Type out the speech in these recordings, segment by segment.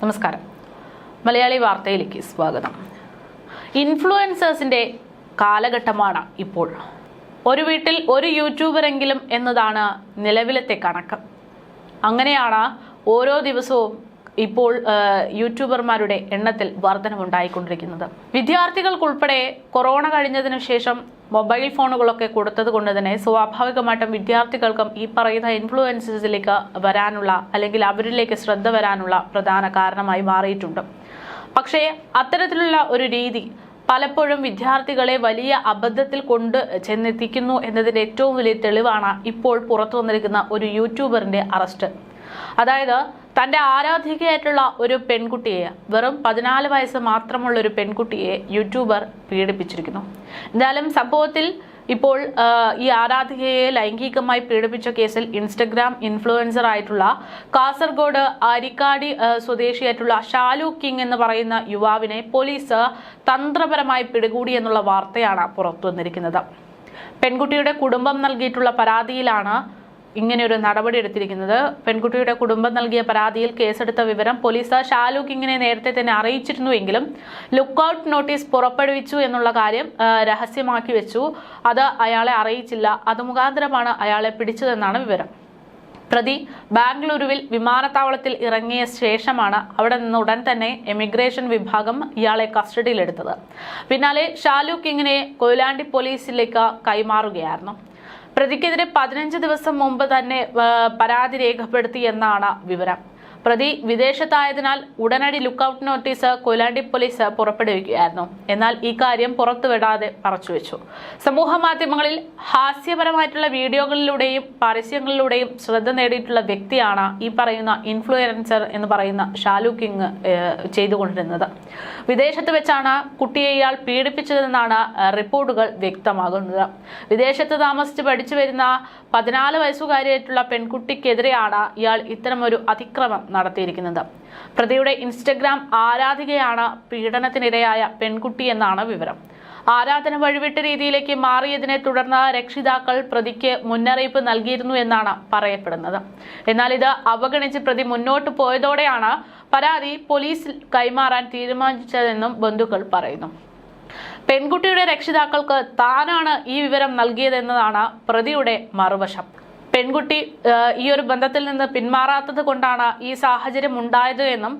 നമസ്കാരം. മലയാളി വാർത്തയിലേക്ക് സ്വാഗതം. ഇൻഫ്ലുവൻസേഴ്സിന്റെ കാലഘട്ടമാണ് ഇപ്പോൾ. ഒരു വീട്ടിൽ ഒരു യൂട്യൂബറെങ്കിലും എന്നതാണ് നിലവിലത്തെ കണക്ക്. അങ്ങനെയാണ് ഓരോ ദിവസവും ഇപ്പോൾ യൂട്യൂബർമാരുടെ എണ്ണത്തിൽ വർധനമുണ്ടായിക്കൊണ്ടിരിക്കുന്നത് വിദ്യാർത്ഥികൾക്കുൾപ്പെടെ കൊറോണ കഴിഞ്ഞതിനു ശേഷം മൊബൈൽ ഫോണുകളൊക്കെ കൊടുത്തത് കൊണ്ട് തന്നെ സ്വാഭാവികമായിട്ടും വിദ്യാർത്ഥികൾക്കും ഈ പറയുന്ന ഇൻഫ്ലുവൻസേഴ്സിലേക്ക് വരാനുള്ള അല്ലെങ്കിൽ അവരിലേക്ക് ശ്രദ്ധ വരാനുള്ള പ്രധാന കാരണമായി മാറിയിട്ടുണ്ട്. പക്ഷേ അത്തരത്തിലുള്ള ഒരു രീതി പലപ്പോഴും വിദ്യാർത്ഥികളെ വലിയ അബദ്ധത്തിൽ കൊണ്ട് ചെന്നെത്തിക്കുന്നു എന്നതിന്റെ ഏറ്റവും വലിയ തെളിവാണ് ഇപ്പോൾ പുറത്തു വന്നിരിക്കുന്ന ഒരു യൂട്യൂബറിന്റെ അറസ്റ്റ് അതായത് തന്റെ ആരാധികയായിട്ടുള്ള ഒരു പെൺകുട്ടിയെ വെറും പതിനാല് വയസ്സ് മാത്രമുള്ള ഒരു പെൺകുട്ടിയെ യൂട്യൂബർ പീഡിപ്പിച്ചിരിക്കുന്നു. എന്തായാലും സംഭവത്തിൽ ഇപ്പോൾ ഈ ആരാധികയെ ലൈംഗികമായി പീഡിപ്പിച്ച കേസിൽ ഇൻസ്റ്റഗ്രാം ഇൻഫ്ലുവൻസർ ആയിട്ടുള്ള കാസർഗോഡ് അരിക്കാടി സ്വദേശിയായിട്ടുള്ള ഷാലു കിങ് എന്ന് പറയുന്ന യുവാവിനെ പോലീസ് തന്ത്രപരമായി പിടികൂടി എന്നുള്ള വാർത്തയാണ് പുറത്തു വന്നിരിക്കുന്നത് പെൺകുട്ടിയുടെ കുടുംബം നൽകിയിട്ടുള്ള പരാതിയിലാണ് ഇങ്ങനെയൊരു നടപടി എടുത്തിരിക്കുന്നത്. പെൺകുട്ടിയുടെ കുടുംബം നൽകിയ പരാതിയിൽ കേസെടുത്ത വിവരം പോലീസ് ഷാലു കിങ്ങിനെ നേരത്തെ തന്നെ അറിയിച്ചിരുന്നുവെങ്കിലും ലുക്കൌട്ട് നോട്ടീസ് പുറപ്പെടുവിച്ചു എന്നുള്ള കാര്യം രഹസ്യമാക്കി വെച്ചു. അത് അയാളെ അറിയിച്ചില്ല. അത് മുഖാന്തരമാണ് അയാളെ പിടിച്ചതെന്നാണ് വിവരം. പ്രതി ബാംഗ്ലൂരുവിൽ വിമാനത്താവളത്തിൽ ഇറങ്ങിയ ശേഷമാണ് അവിടെ നിന്ന് ഉടൻ തന്നെ എമിഗ്രേഷൻ വിഭാഗം ഇയാളെ കസ്റ്റഡിയിലെടുത്തത്. പിന്നാലെ ഷാലു കിങ്ങിനെ കൊയിലാണ്ടി പോലീസിലേക്ക് കൈമാറുകയായിരുന്നു. പ്രതിക്കെതിരെ പതിനഞ്ച് ദിവസം മുമ്പ് തന്നെ പരാതി രേഖപ്പെടുത്തി എന്നാണ് വിവരം. പ്രതി വിദേശത്തായതിനാൽ ഉടനടി ലുക്കൌട്ട് നോട്ടീസ് കൊയിലാണ്ടി പോലീസ് പുറപ്പെടുവിക്കുകയായിരുന്നു. എന്നാൽ ഈ കാര്യം പുറത്തുവിടാതെ മറച്ചുവെച്ചു സമൂഹ മാധ്യമങ്ങളിൽ ഹാസ്യപരമായിട്ടുള്ള വീഡിയോകളിലൂടെയും പരസ്യങ്ങളിലൂടെയും ശ്രദ്ധ നേടിയിട്ടുള്ള വ്യക്തിയാണ് ഈ പറയുന്ന ഇൻഫ്ലുവൻസർ എന്ന് പറയുന്ന ഷാലു കിങ് ചെയ്തുകൊണ്ടിരുന്നത്. വിദേശത്ത് വെച്ചാണ് കുട്ടിയെ ഇയാൾ പീഡിപ്പിച്ചതെന്നാണ് റിപ്പോർട്ടുകൾ വ്യക്തമാകുന്നത്. വിദേശത്ത് താമസിച്ച് പഠിച്ചു വരുന്ന പതിനാല് വയസ്സുകാരിയായിട്ടുള്ള പെൺകുട്ടിക്കെതിരെയാണ് ഇയാൾ ഇത്തരമൊരു അതിക്രമം നടത്തിയിരിക്കുന്നത്. പ്രതിയുടെ ഇൻസ്റ്റഗ്രാം ആരാധികയാണ് പീഡനത്തിനിരയായ പെൺകുട്ടി എന്നാണ് വിവരം. ആരാധന വഴിവിട്ട രീതിയിലേക്ക് മാറിയതിനെ തുടർന്ന് രക്ഷിതാക്കൾ പ്രതിക്ക് മുന്നറിയിപ്പ് നൽകിയിരുന്നു എന്നാണ് പറയപ്പെടുന്നത്. എന്നാൽ ഇത് അവഗണിച്ച് പ്രതി മുന്നോട്ട് പോയതോടെയാണ് പരാതി പോലീസിൽ കൈമാറാൻ തീരുമാനിച്ചതെന്നും ബന്ധുക്കൾ പറയുന്നു. പെൺകുട്ടിയുടെ രക്ഷിതാക്കൾക്ക് താനാണ് ഈ വിവരം നൽകിയതെന്നതാണ് പ്രതിയുടെ മറുവശം. പെൺകുട്ടി ഈ ഒരു ബന്ധത്തിൽ നിന്ന് പിന്മാറാത്തത് കൊണ്ടാണ് ഈ സാഹചര്യം ഉണ്ടായത് എന്നും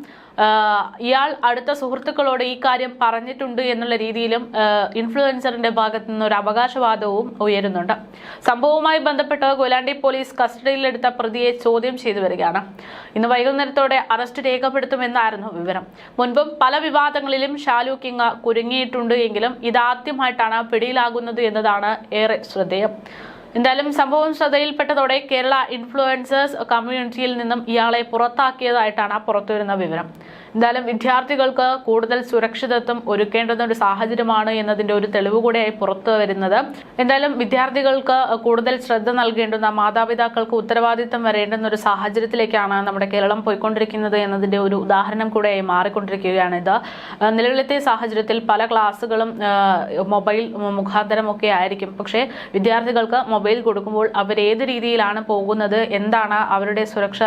ഇയാൾ അടുത്ത സുഹൃത്തുക്കളോട് ഈ കാര്യം പറഞ്ഞിട്ടുണ്ട് എന്നുള്ള രീതിയിലും ഇൻഫ്ലുവൻസറിന്റെ ഭാഗത്തു നിന്ന് ഒരു അവകാശവാദവും ഉയരുന്നുണ്ട്. സംഭവവുമായി ബന്ധപ്പെട്ട് കൊയിലാണ്ടി പോലീസ് കസ്റ്റഡിയിലെടുത്ത പ്രതിയെ ചോദ്യം ചെയ്തു വരികയാണ്. ഇന്ന് വൈകുന്നേരത്തോടെ അറസ്റ്റ് രേഖപ്പെടുത്തുമെന്നായിരുന്നു വിവരം. മുൻപും പല വിവാദങ്ങളിലും ഷാലു കിങ് കുരുങ്ങിയിട്ടുണ്ട് എങ്കിലും ഇതാദ്യമായിട്ടാണ് പിടിയിലാകുന്നത് എന്നതാണ് ഏറെ ശ്രദ്ധേയം. എന്തായാലും സംഭവം ശ്രദ്ധയിൽപ്പെട്ടതോടെ കേരള ഇൻഫ്ലുവൻസേഴ്സ് കമ്മ്യൂണിറ്റിയിൽ നിന്നും ഇയാളെ പുറത്താക്കിയതായിട്ടാണ് പുറത്തുവരുന്ന വിവരം. എന്തായാലും വിദ്യാർത്ഥികൾക്ക് കൂടുതൽ സുരക്ഷിതത്വം ഒരുക്കേണ്ടുന്ന ഒരു സാഹചര്യമാണ് എന്നതിന്റെ ഒരു തെളിവ് കൂടിയായി പുറത്തു വരുന്നത്. എന്തായാലും വിദ്യാർത്ഥികൾക്ക് കൂടുതൽ ശ്രദ്ധ നൽകേണ്ടുന്ന മാതാപിതാക്കൾക്ക് ഉത്തരവാദിത്തം വരേണ്ടുന്ന ഒരു സാഹചര്യത്തിലേക്കാണ് നമ്മുടെ കേരളം പോയിക്കൊണ്ടിരിക്കുന്നത് എന്നതിന്റെ ഒരു ഉദാഹരണം കൂടെയായി മാറിക്കൊണ്ടിരിക്കുകയാണ് ഇത്. നിലവിലത്തെ സാഹചര്യത്തിൽ പല ക്ലാസ്സുകളും മൊബൈൽ മുഖാന്തരമൊക്കെ ആയിരിക്കും. പക്ഷേ വിദ്യാർത്ഥികൾക്ക് മൊബൈൽ കൊടുക്കുമ്പോൾ അവർ ഏത് രീതിയിലാണ് പോകുന്നത് എന്താണ് അവരുടെ സുരക്ഷ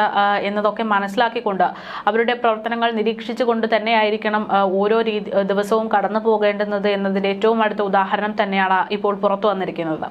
എന്നതൊക്കെ മനസ്സിലാക്കിക്കൊണ്ട് അവരുടെ പ്രവർത്തനങ്ങൾ നിരീക്ഷിച്ചുകൊണ്ട് തന്നെയായിരിക്കണം ഓരോ രീതി ദിവസവും കടന്നു പോകേണ്ടുന്നത് എന്നതിന്റെ ഏറ്റവും അടുത്ത ഉദാഹരണം തന്നെയാണ് ഇപ്പോൾ പുറത്തു വന്നിരിക്കുന്നത്.